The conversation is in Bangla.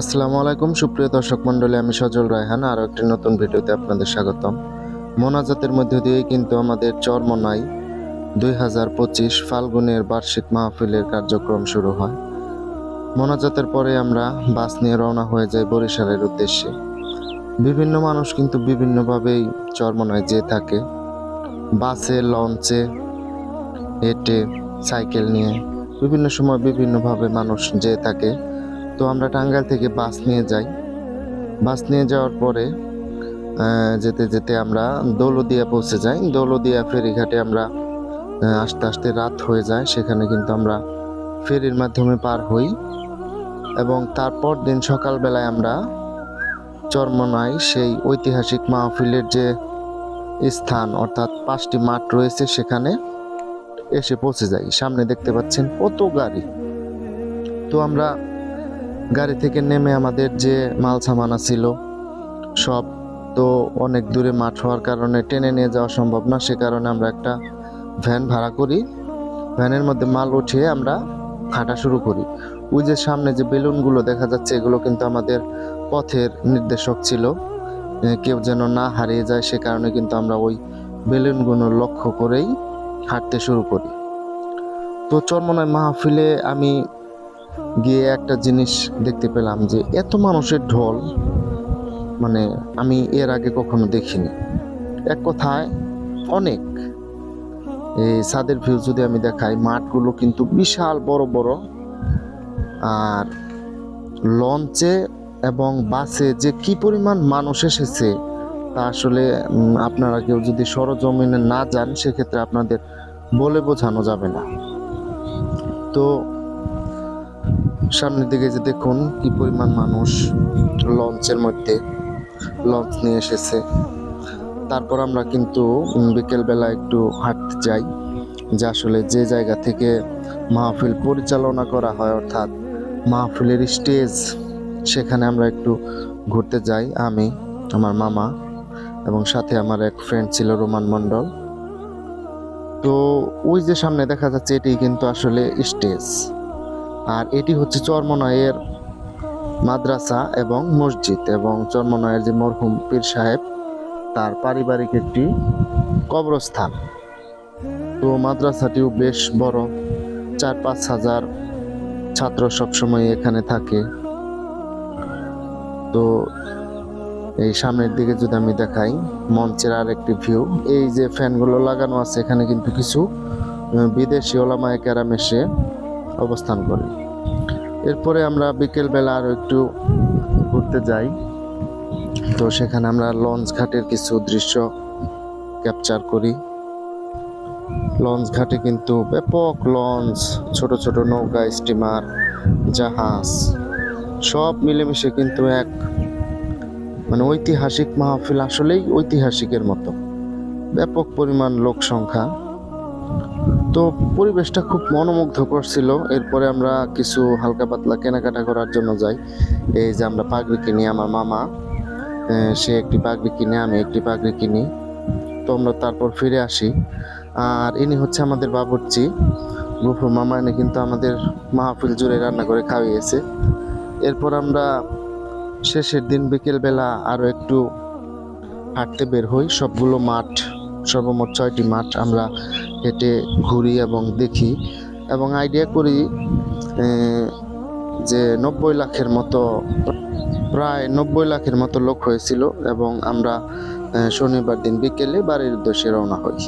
আসসালামু আলাইকুম, সুপ্রিয় দর্শক মণ্ডলী, আমি সজল রায়হান, আরও একটি নতুন ভিডিওতে আপনাদের স্বাগতম। মোনাজাতের মধ্য দিয়ে কিন্তু আমাদের চরমনাই দুই হাজার পঁচিশ ফাল্গুনের বার্ষিক মাহফিলের কার্যক্রম শুরু হয়। মোনাজাতের পরে আমরা বাস নিয়ে রওনা হয়ে যাই বরিশালের উদ্দেশ্যে। বিভিন্ন মানুষ কিন্তু বিভিন্নভাবেই চরমনায় যেয়ে থাকে। বাসে, লঞ্চে, হেঁটে, সাইকেল নিয়ে বিভিন্ন সময় বিভিন্নভাবে মানুষ যেয়ে থাকে। তো আমরা টাঙ্গাইল থেকে বাস নিয়ে যাই। বাস নিয়ে যাওয়ার পরে যেতে যেতে আমরা দৌলদিয়া পৌঁছে যাই। দৌলদিয়া ফেরিঘাটে আমরা আস্তে আস্তে রাত হয়ে যায়। সেখানে কিন্তু আমরা ফেরির মাধ্যমে পার হই এবং তারপর দিন সকালবেলায় আমরা চরমনাই সেই ঐতিহাসিক মাহফিলের যে স্থান, অর্থাৎ পাঁচটি মাঠ রয়েছে, সেখানে এসে পৌঁছে যাই। সামনে দেখতে পাচ্ছেন কত গাড়ি। তো আমরা গাড়ি থেকে নেমে আমাদের যে মাল সামানা ছিল সব তো অনেক দূরে মাঠ হওয়ার কারণে টেনে নিয়ে যাওয়া সম্ভব না। সে কারণে আমরা একটা ভ্যান ভাড়া করি। ভ্যানের মধ্যে মাল উঠিয়ে আমরা হাঁটা শুরু করি। ওই যে সামনে যে বেলুনগুলো দেখা যাচ্ছে, এগুলো কিন্তু আমাদের পথের নির্দেশক ছিল। কেউ যেন না হারিয়ে যায়, সে কারণে কিন্তু আমরা ওই বেলুনগুলো লক্ষ্য করেই হাঁটতে শুরু করি। তো চরমনায় মাহফিলে আমি গিয়ে একটা জিনিস দেখতে পেলাম যে এত মানুষের ঢল মানে আমি এর আগে কখনো দেখিনি। এক কথায়, অনেক। এই ছাদের ভিউ যদি আমি দেখাই, মাঠগুলো কিন্তু বিশাল বড় বড়। আর লঞ্চে এবং বাসে যে কি পরিমাণ মানুষ এসেছে, তা আসলে আপনারা কেউ যদি সরজমিনে না যান, সেক্ষেত্রে আপনাদের বলে বোঝানো যাবে না। তো সামনের দিকে যে দেখুন কি পরিমাণ মানুষ লঞ্চের মধ্যে, লঞ্চ নিয়ে এসেছে। তারপর আমরা কিন্তু বিকেলবেলা একটু হাঁটতে যাই, যে আসলে যে জায়গা থেকে মাহফিল পরিচালনা করা হয়, অর্থাৎ মাহফিলের স্টেজ, সেখানে আমরা একটু ঘুরতে যাই, আমি, আমার মামা এবং সাথে আমার এক ফ্রেন্ড ছিল রোমান মণ্ডল। তো ওই যে সামনে দেখা যাচ্ছে, এটি কিন্তু আসলে স্টেজ। আর এটি হচ্ছে চরমনায়ের মাদ্রাসা এবং মসজিদ এবং চরমনায়ের যে মরহুম পীর সাহেব, তার পারিবারিক একটি কবরস্থান। তো মাদ্রাসাটিও বেশ বড়, চার পাঁচ হাজার ছাত্র সবসময় এখানে থাকে। তো এই সামনের দিকে যদি আমি দেখাই, মঞ্চের আর একটি ভিউ এই যে ফ্যানগুলো লাগানো আছে, এখানে কিন্তু কিছু বিদেশি ওলামায় ক্যারাম এসে অবস্থান করে। এরপরে আমরা বিকেলবেলা আরও একটু ঘুরতে যাই। তো সেখানে আমরা লঞ্চ ঘাটের কিছু দৃশ্য ক্যাপচার করি। লঞ্চ ঘাটে কিন্তু ব্যাপক লঞ্চ, ছোট ছোট নৌকা স্টিমার জাহাজ, সব মিলেমিশে কিন্তু এক মানে ঐতিহাসিক মাহফিল আসলেই ঐতিহাসিকের মতো। ব্যাপক পরিমাণ লোক সংখ্যা। তো পরিবেশটা খুব মনোমুগ্ধকর ছিল। এরপরে আমরা কিছু হালকা পাতলা কেনাকাটা করার জন্য যাই। এই যে আমরা পাগড়ি কিনি আমার মামা সে একটি পাগড়ি কিনে আমি একটি পাগড়ি কিনি তো আমরা তারপর ফিরে আসি। আর ইনি হচ্ছে আমাদের বাবুর্চি। গফুর মামা এনে কিন্তু আমাদের মাহফিল জুড়ে রান্না করে খাওয়িয়েছে এরপর আমরা শেষের দিন বিকেলবেলা আরও একটু হাঁটতে বের হই। সবগুলো মাঠ সর্বমোট ছয়টি মাঠ আমরা হেঁটে ঘুরি এবং দেখি এবং আইডিয়া করি যে নব্বই লাখের মতো, প্রায় নব্বই লাখের মতো লোক হয়েছিল এবং আমরা শনিবার দিন বিকেলে বাড়ির উদ্দেশ্যে রওনা হই।